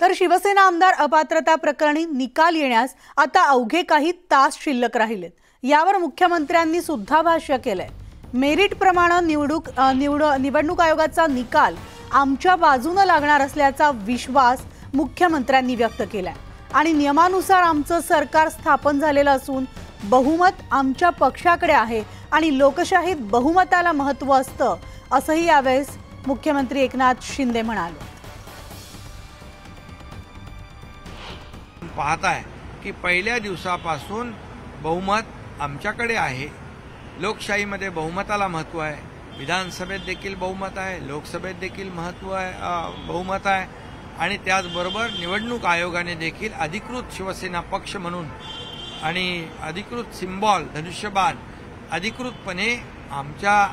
तर शिवसेना आमदार अपात्रता प्रकरणी निकाल येण्यास आता अवघे काही तास शिल्लक राहिलेत. यावर मुख्यमंत्र्यांनी सुद्धा भाष्य केलंय. मेरिट प्रमाणे निवडूक निवड निवडणूक आयोगाचा निकाल आमच्या बाजूनं लागणार असल्याचा विश्वास मुख्यमंत्र्यांनी व्यक्त केलाय. आणि नियमानुसार आमचं सरकार स्थापन झालेलं असून बहुमत आमच्या पक्षाकडे आहे आणि लोकशाहीत बहुमताला महत्त्व असतं असंही यावेळेस मुख्यमंत्री एकनाथ शिंदे म्हणाले. पाहताय की पहिल्या दिवसापासून बहुमत आमच्याकडे आहे. लोकशाहीमध्ये बहुमताला महत्त्व आहे. विधानसभेत देखील बहुमत आहे. लोकसभेत देखील महत्त्व आहे बहुमत आहे. आणि त्याचबरोबर निवडणूक आयोगाने देखील अधिकृत शिवसेना पक्ष म्हणून आणि अधिकृत सिम्बॉल धनुष्यबाण अधिकृतपणे आमच्या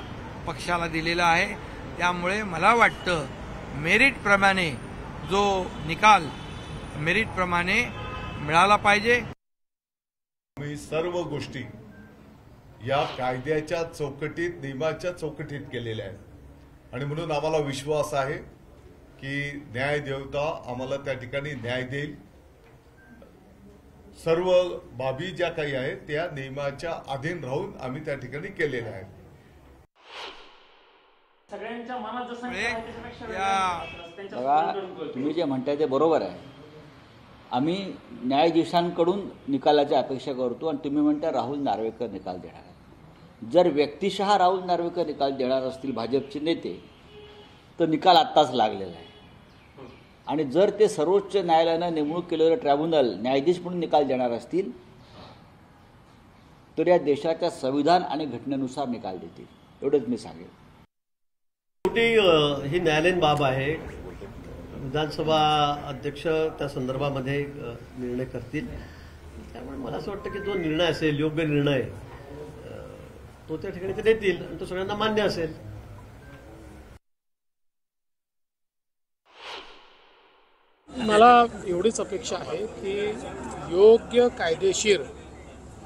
पक्षाला दिलेला आहे. त्यामुळे मला वाटतं मेरिटप्रमाणे जो निकाल मेरिटप्रमाणे मिळाला पाहिजे. मी सर्व गोष्टी या कायद्याच्या चौकटीत नियमाच्या चौकटीत केलेल्या आहेत. आणि म्हणून आम्हाला विश्वास आहे की न्याय देवता आम्हाला त्या ठिकाणी न्याय देईल. सर्व बाबी ज्या काही आहेत त्या नियमाच्या अधीन राहून आम्ही त्या ठिकाणी केलेल्या आहेत. सगळ्यांच्या मनात जसं या. तुम्ही जे म्हणताय ते बरोबर आहे. आम्ही न्यायाधीशांकडून निकालाची अपेक्षा करतो आणि तुम्ही म्हणता राहुल नार्वेकर निकाल देणार आहे. जर व्यक्तिशः राहुल नार्वेकर निकाल देणार असतील भाजपचे नेते तर निकाल आत्ताच लागलेला आहे. आणि जर ते सर्वोच्च न्यायालयानं नेमणूक केलेलं ट्रायब्युनल न्यायाधीश म्हणून निकाल देणार असतील तर या देशाच्या संविधान आणि घटनेनुसार निकाल देतील. एवढंच मी सांगेन. शेवटी ही न्यायालयीन बाब आहे? विधानसभा अध्यक्ष त्या संदर्भामध्ये निर्णय करतील. त्यामुळे मला असं वाटतं की जो निर्णय असेल योग्य निर्णय तो त्या ठिकाणी ते देतील आणि तो सगळ्यांना मान्य असेल. मला एवढीच अपेक्षा आहे की योग्य कायदेशीर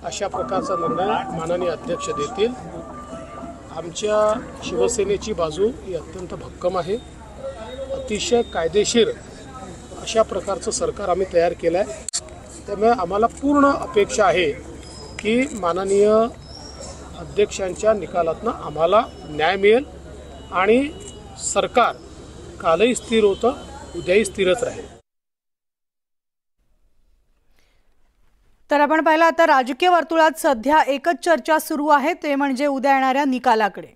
अशा प्रकारचा निर्णय माननीय अध्यक्ष देतील. आमच्या शिवसेनेची बाजू ही अत्यंत भक्कम आहे. अतिशय कायदेशीर अशा प्रकारचं सरकार आम्ही तयार केलं आहे त्यामुळे आम्हाला पूर्ण अपेक्षा आहे की माननीय अध्यक्षांच्या निकालातनं आम्हाला न्याय मिळेल आणि सरकार कालही स्थिर होतं उद्याही स्थिरच राहील. तर आपण पाहिलं आता राजकीय वर्तुळात सध्या एकच चर्चा सुरू आहे ते म्हणजे उद्या येणाऱ्या निकालाकडे.